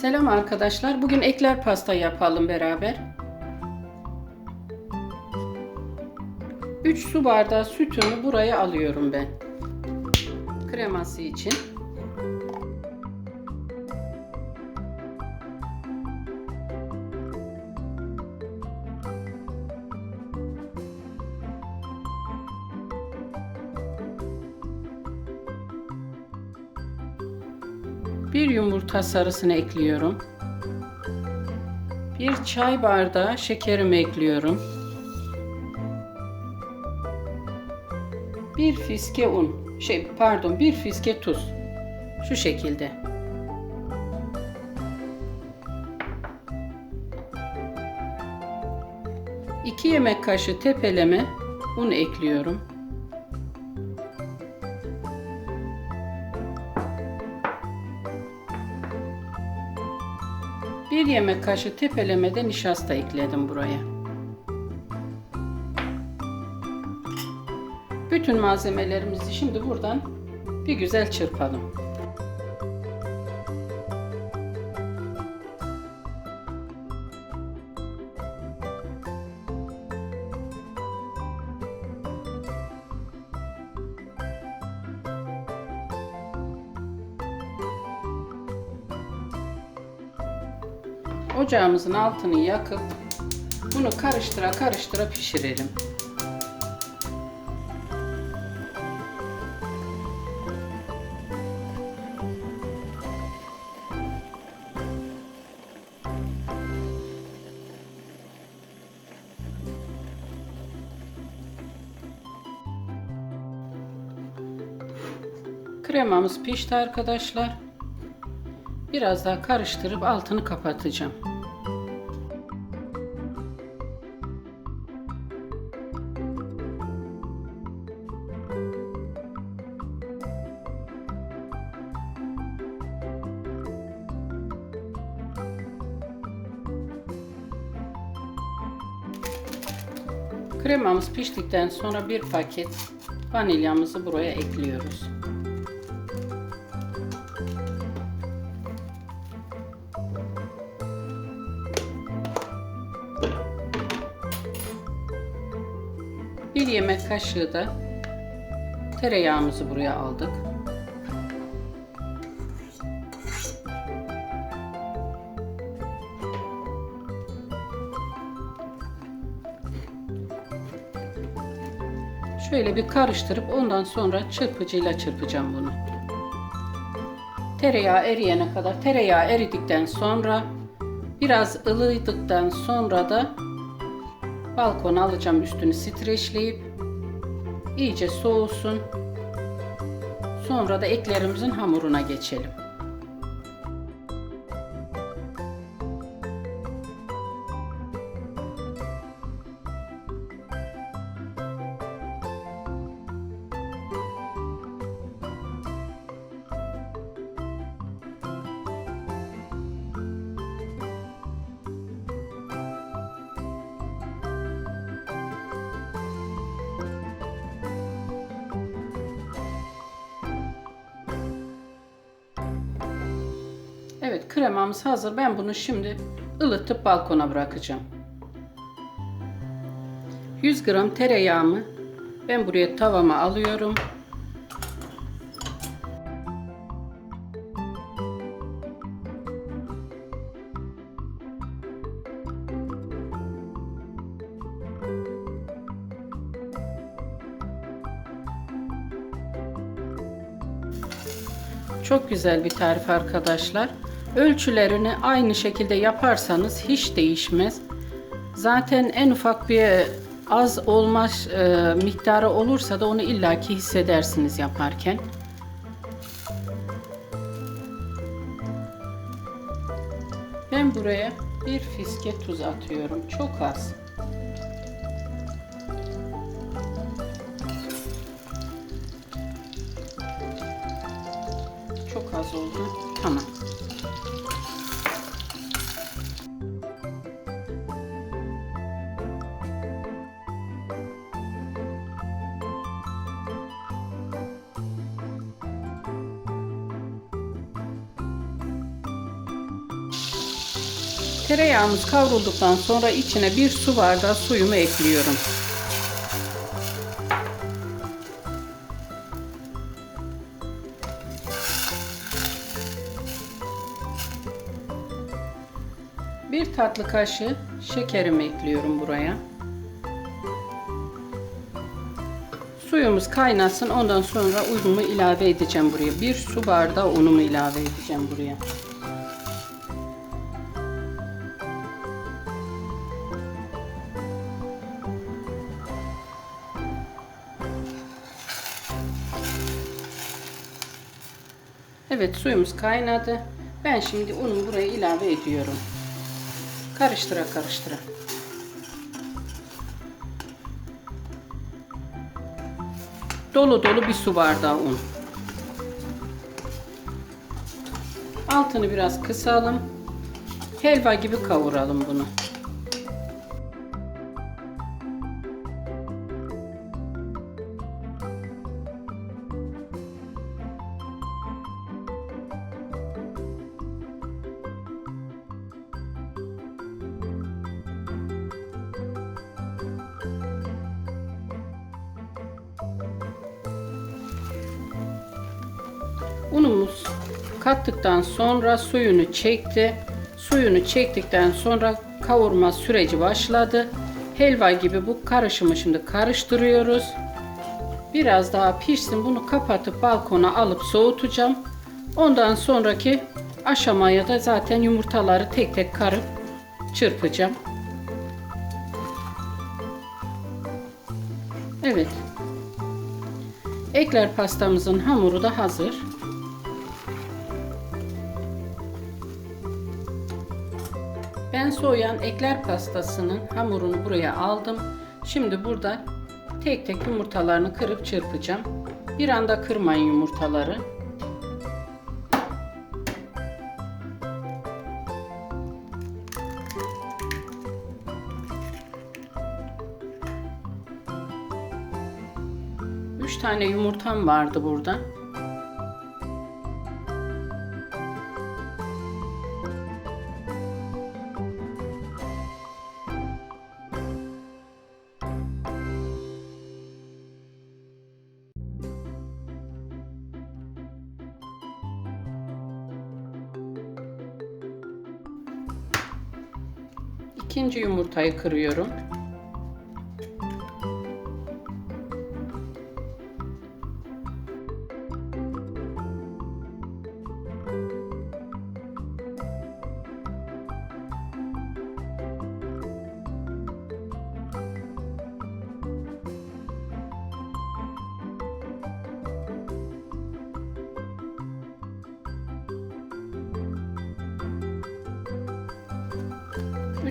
Selam arkadaşlar. Bugün ekler pasta yapalım beraber. 3 su bardağı sütümü buraya alıyorum ben. Kreması için. Bir yumurta sarısını ekliyorum. Bir çay bardağı şekerimi ekliyorum. Bir fiske un, şey pardon bir fiske tuz. Şu şekilde. İki yemek kaşığı tepeleme un ekliyorum. Bir yemek kaşığı tepelemede nişasta ekledim buraya. Bütün malzemelerimizi şimdi buradan bir güzel çırpalım. Ocağımızın altını yakıp bunu karıştıra karıştıra pişirelim. Kremamız pişti arkadaşlar. Biraz daha karıştırıp altını kapatacağım. Kremamız piştikten sonra bir paket vanilyamızı buraya ekliyoruz. Bir yemek kaşığı da tereyağımızı buraya aldık. Şöyle bir karıştırıp ondan sonra çırpıcıyla çırpacağım bunu. Tereyağı eriyene kadar tereyağı eridikten sonra biraz ılıdıktan sonra da balkona alacağım üstünü streçleyip iyice soğusun. Sonra da eklerimizin hamuruna geçelim. Kremamız hazır. Ben bunu şimdi ılıtıp balkona bırakacağım. 100 gram tereyağımı ben buraya tavama alıyorum. Çok güzel bir tarif arkadaşlar. Ölçülerini aynı şekilde yaparsanız hiç değişmez. Zaten en ufak bir az olma e, miktarı olursa da onu illaki hissedersiniz yaparken. Ben buraya bir fiske tuz atıyorum. Çok az. Tereyağımız kavrulduktan sonra içine bir su bardağı suyumu ekliyorum. Bir tatlı kaşığı şekerimi ekliyorum buraya. Suyumuz kaynasın. Ondan sonra unumu ilave edeceğim buraya. Bir su bardağı unumu ilave edeceğim buraya. Evet suyumuz kaynadı. Ben şimdi unumu buraya ilave ediyorum. Karıştıra karıştıra. Dolu dolu bir su bardağı un. Altını biraz kısalım. Helva gibi kavuralım bunu. Unumuz kattıktan sonra suyunu çekti. Suyunu çektikten sonra kavurma süreci başladı. Helva gibi bu karışımı şimdi karıştırıyoruz. Biraz daha pişsin. Bunu kapatıp balkona alıp soğutacağım. Ondan sonraki aşamaya da zaten yumurtaları tek tek karıp çırpacağım. Evet. Ekler pastamızın hamuru da hazır. Ben soğuyan ekler pastasının hamurunu buraya aldım. Şimdi burada tek tek yumurtalarını kırıp çırpacağım. Bir anda kırmayın yumurtaları. Üç tane yumurtam vardı burada. Yumurtayı kırıyorum.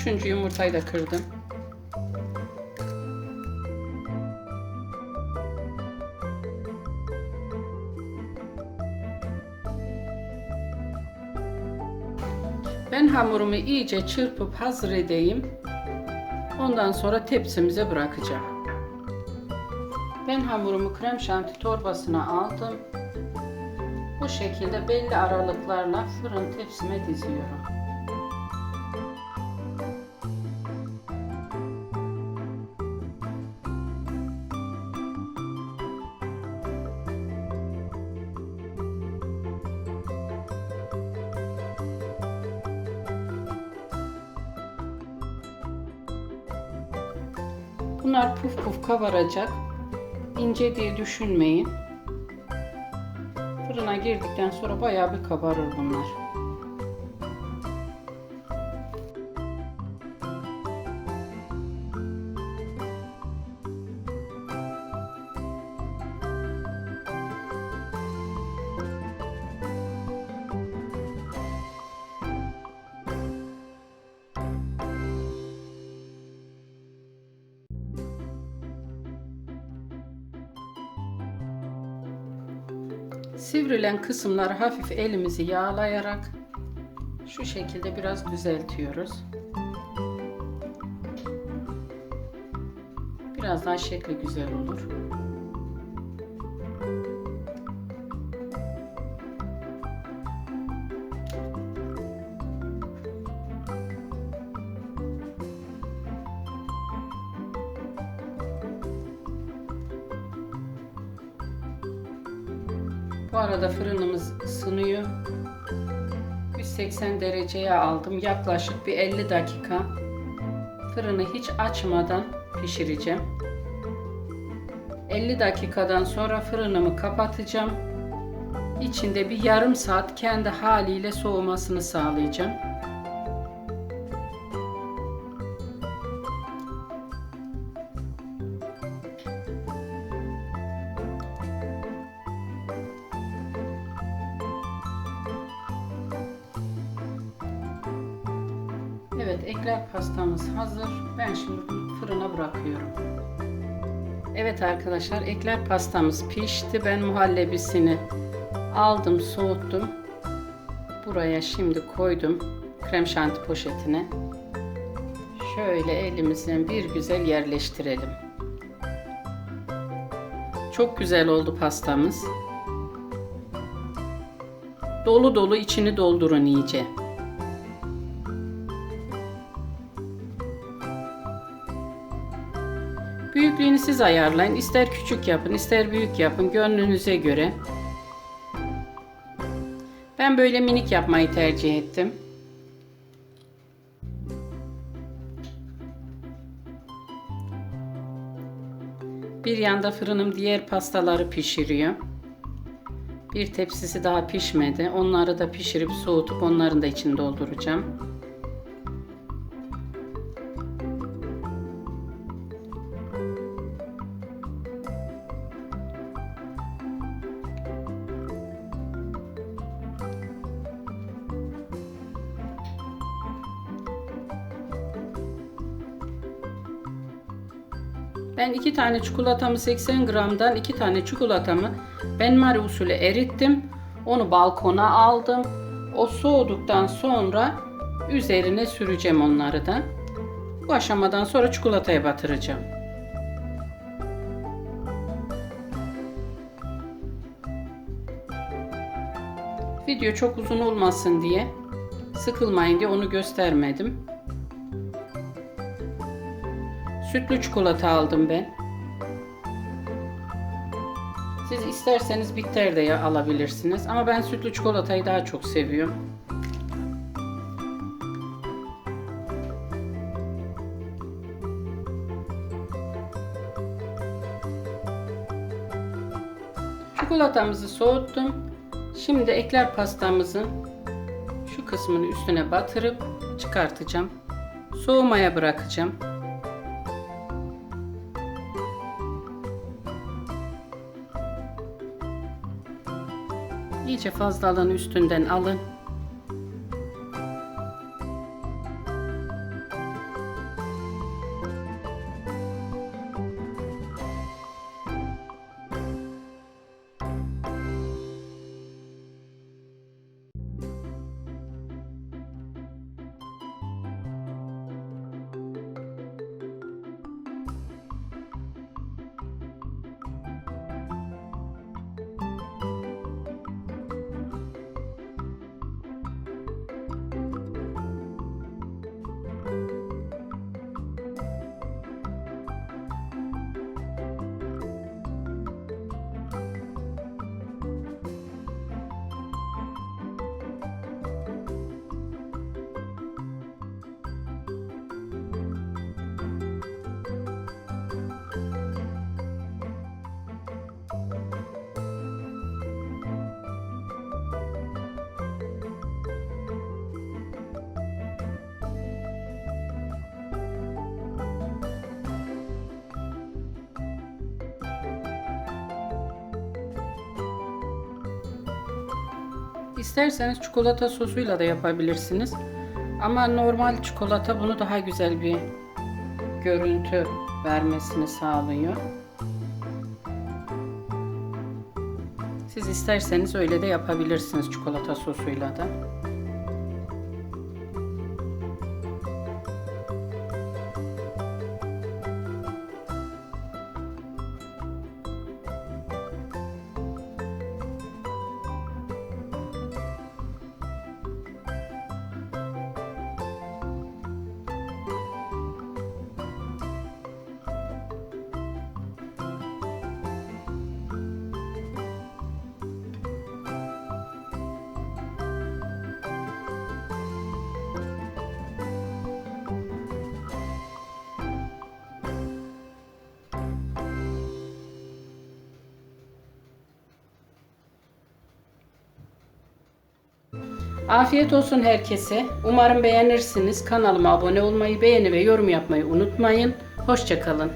Üçüncü yumurtayı da kırdım. Ben hamurumu iyice çırpıp hazır edeyim. Ondan sonra tepsimize bırakacağım. Ben hamurumu krem şanti torbasına aldım. Bu şekilde belli aralıklarla fırın tepsime diziyorum. Bunlar puf puf kabaracak. İnce diye düşünmeyin. Fırına girdikten sonra bayağı bir kabarır bunlar. Sivrilen kısımları hafif elimizi yağlayarak şu şekilde biraz düzeltiyoruz. Biraz daha şekli güzel olur. Bu arada fırınımız ısınıyor. 180 dereceye aldım. Yaklaşık bir 50 dakika fırını hiç açmadan pişireceğim. 50 dakikadan sonra fırınımı kapatacağım. İçinde bir yarım saat kendi haliyle soğumasını sağlayacağım. Pastamız hazır. Ben şimdi fırına bırakıyorum. Evet arkadaşlar, ekler pastamız pişti. Ben muhallebisini aldım, soğuttum. Buraya şimdi koydum krem şanti poşetine. Şöyle elimizden bir güzel yerleştirelim. Çok güzel oldu pastamız. Dolu dolu içini doldurun iyice. Siz ayarlayın. İster küçük yapın, ister büyük yapın gönlünüze göre. Ben böyle minik yapmayı tercih ettim. Bir yanda fırınım diğer pastaları pişiriyor. Bir tepsisi daha pişmedi. Onları da pişirip soğutup onların da içini dolduracağım. Ben iki tane çikolatamı 80 gramdan iki tane çikolatamı benmari usulü erittim. Onu balkona aldım. O soğuduktan sonra üzerine süreceğim onları da. Bu aşamadan sonra çikolataya batıracağım. Video çok uzun olmasın diye, sıkılmayın diye onu göstermedim. Sütlü çikolata aldım ben. Siz isterseniz bitter de alabilirsiniz. Ama ben sütlü çikolatayı daha çok seviyorum. Çikolatamızı soğuttum. Şimdi ekler pastamızın şu kısmını üstüne batırıp çıkartacağım. Soğumaya bırakacağım. İyice fazlalığını üstünden alın. İsterseniz çikolata sosuyla da yapabilirsiniz. Ama normal çikolata bunu daha güzel bir görüntü vermesini sağlıyor. Siz isterseniz öyle de yapabilirsiniz çikolata sosuyla da. Afiyet olsun herkese. Umarım beğenirsiniz. Kanalıma abone olmayı, beğeni ve yorum yapmayı unutmayın. Hoşçakalın.